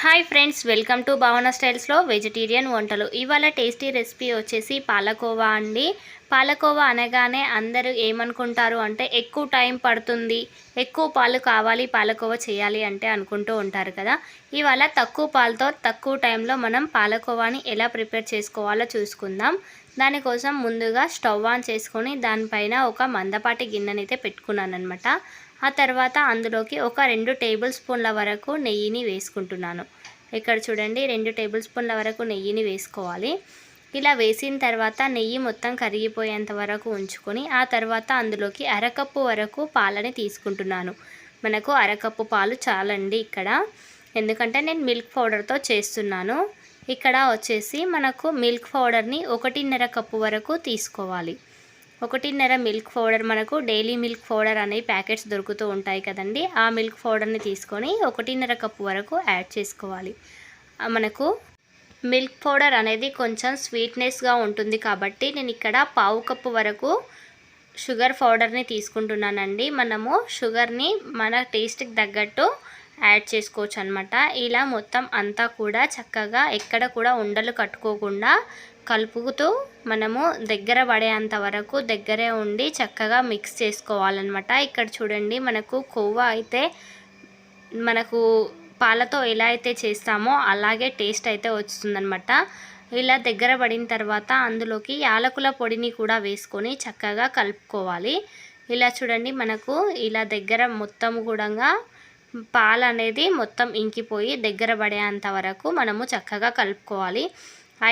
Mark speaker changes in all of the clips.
Speaker 1: Hi friends welcome to భావన స్టైల్స్లో vegetarian వంటలు. ఇవాళ టేస్టీ రెసిపీ వచ్చేసి పాలకోవా అండి. పాలకోవా అనగానే అందరూ ఏమనుకుంటారు అంటే ఎక్కువ టైం పడుతుంది ఎక్కువ పాలు కావాలి పాలకోవా చేయాలి అంటే అనుకుంటూ ఉంటారు కదా. ఇవాళ తక్కువ పాలతో తక్కువ టైంలో మనం పాలకోవాని ఎలా ప్రిపేర్ చేసుకోవాలో చూసుకుందాం. దానికోసం ముందుగా స్టవ్ ఆన్ చేసుకొని దానిపైన ఒక మందపాటి గిన్నెనైతే పెట్టుకున్నాను అనమాట ఆ తర్వాత అందులోకి ఒక రెండు టేబుల్ స్పూన్ల వరకు నెయ్యిని వేసుకుంటున్నాను. ఇక్కడ చూడండి రెండు టేబుల్ స్పూన్ల వరకు నెయ్యిని వేసుకోవాలి. ఇలా వేసిన తర్వాత నెయ్యి మొత్తం కరిగిపోయేంత వరకు ఉంచుకొని ఆ తర్వాత అందులోకి అరకప్పు వరకు పాలని తీసుకుంటున్నాను. మనకు అరకప్పు పాలు చాలండి ఇక్కడ. ఎందుకంటే నేను మిల్క్ పౌడర్తో చేస్తున్నాను. ఇక్కడ వచ్చేసి మనకు మిల్క్ పౌడర్ని ఒకటిన్నర కప్పు వరకు తీసుకోవాలి. ఒకటిన్నర మిల్క్ పౌడర్ మనకు డైలీ మిల్క్ పౌడర్ అనే ప్యాకెట్స్ దొరుకుతూ ఉంటాయి కదండి. ఆ మిల్క్ పౌడర్ని తీసుకొని ఒకటిన్నర కప్పు వరకు యాడ్ చేసుకోవాలి. మనకు మిల్క్ పౌడర్ అనేది కొంచెం స్వీట్నెస్గా ఉంటుంది కాబట్టి నేను ఇక్కడ పావు కప్పు వరకు షుగర్ పౌడర్ని తీసుకుంటున్నానండి. మనము షుగర్ని మన టేస్ట్కి తగ్గట్టు యాడ్ చేసుకోవచ్చు అనమాట ఇలా మొత్తం అంతా కూడా చక్కగా ఎక్కడ కూడా ఉండలు కట్టుకోకుండా కలుపుతూ మనము దగ్గర పడేంత వరకు దగ్గరే ఉండి చక్కగా మిక్స్ చేసుకోవాలన్నమాట ఇక్కడ చూడండి మనకు కొవ్వ అయితే మనకు పాలతో ఎలా అయితే చేస్తామో అలాగే టేస్ట్ అయితే వస్తుందన్నమాట. ఇలా దగ్గర పడిన తర్వాత అందులోకి యాలకుల పొడిని కూడా వేసుకొని చక్కగా కలుపుకోవాలి. ఇలా చూడండి మనకు ఇలా దగ్గర మొత్తం కూడా పాలు అనేది మొత్తం ఇంకిపోయి దగ్గర పడేంత వరకు మనము చక్కగా కలుపుకోవాలి.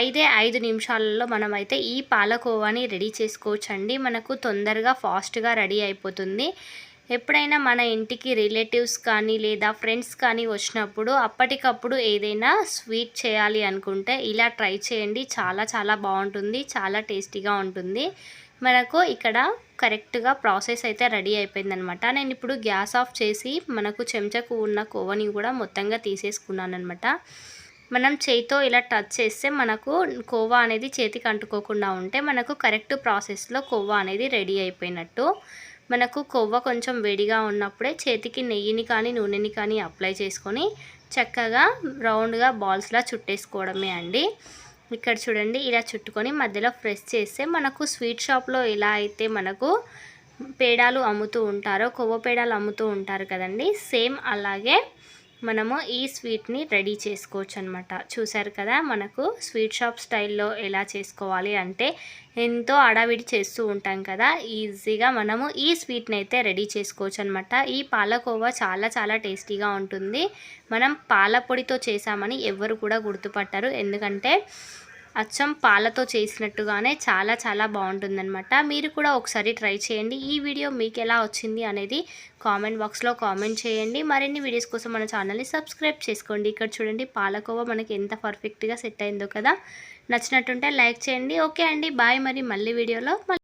Speaker 1: ఐదే ఐదు నిమిషాలలో మనమైతే ఈ పాలకోవాని రెడీ చేసుకోవచ్చండి. మనకు తొందరగా ఫాస్ట్గా రెడీ అయిపోతుంది. ఎప్పుడైనా మన ఇంటికి రిలేటివ్స్ కానీ లేదా ఫ్రెండ్స్ కానీ వచ్చినప్పుడు అప్పటికప్పుడు ఏదైనా స్వీట్ చేయాలి అనుకుంటే ఇలా ట్రై చేయండి. చాలా చాలా బాగుంటుంది. చాలా టేస్టీగా ఉంటుంది. మనకు ఇక్కడ కరెక్ట్గా ప్రాసెస్ అయితే రెడీ అయిపోయిందనమాట. నేను ఇప్పుడు గ్యాస్ ఆఫ్ చేసి మనకు చెంచకు ఉన్న కోవని కూడా మొత్తంగా తీసేసుకున్నాను అనమాట మనం చేయితో ఇలా టచ్ చేస్తే మనకు కోవా అనేది చేతికి అంటుకోకుండా ఉంటే మనకు కరెక్ట్ ప్రాసెస్లో కోవా అనేది రెడీ అయిపోయినట్టు. మనకు కొవ్వ కొంచెం వేడిగా ఉన్నప్పుడే చేతికి నెయ్యిని కానీ నూనెని కానీ అప్లై చేసుకొని చక్కగా రౌండ్గా బాల్స్లా చుట్టేసుకోవడమే అండి. ఇక్కడ చూడండి ఇలా చుట్టుకొని మధ్యలో ఫ్రెష్ చేస్తే మనకు స్వీట్ షాప్లో ఎలా అయితే మనకు పేడాలు అమ్ముతూ ఉంటారో కొవ్వ పేడాలు అమ్ముతూ ఉంటారు కదండి సేమ్ అలాగే మనము ఈ స్వీట్ని రెడీ చేసుకోవచ్చు అనమాట చూసారు కదా మనకు స్వీట్ షాప్ స్టైల్లో ఎలా చేసుకోవాలి అంటే ఎంతో అడావిడి చేస్తూ ఉంటాం కదా ఈజీగా మనము ఈ స్వీట్ని అయితే రెడీ చేసుకోవచ్చు అనమాట ఈ పాలకోవా చాలా చాలా టేస్టీగా ఉంటుంది. మనం పాల పొడితో చేసామని ఎవరు కూడా గుర్తుపట్టారు. ఎందుకంటే అచ్చం పాలతో చేసినట్టుగానే చాలా చాలా బాగుంటుందన్నమాట. మీరు కూడా ఒకసారి ట్రై చేయండి. ఈ వీడియో మీకు ఎలా వచ్చింది అనేది కామెంట్ బాక్స్లో కామెంట్ చేయండి. మరిన్ని వీడియోస్ కోసం మన ఛానల్ని సబ్స్క్రైబ్ చేసుకోండి. ఇక్కడ చూడండి పాలకోవా మనకి ఎంత పర్ఫెక్ట్గా సెట్ అయిందో కదా. నచ్చినట్టుంటే లైక్ చేయండి. ఓకే అండి. బాయ్ మరి. మళ్ళీ వీడియోలో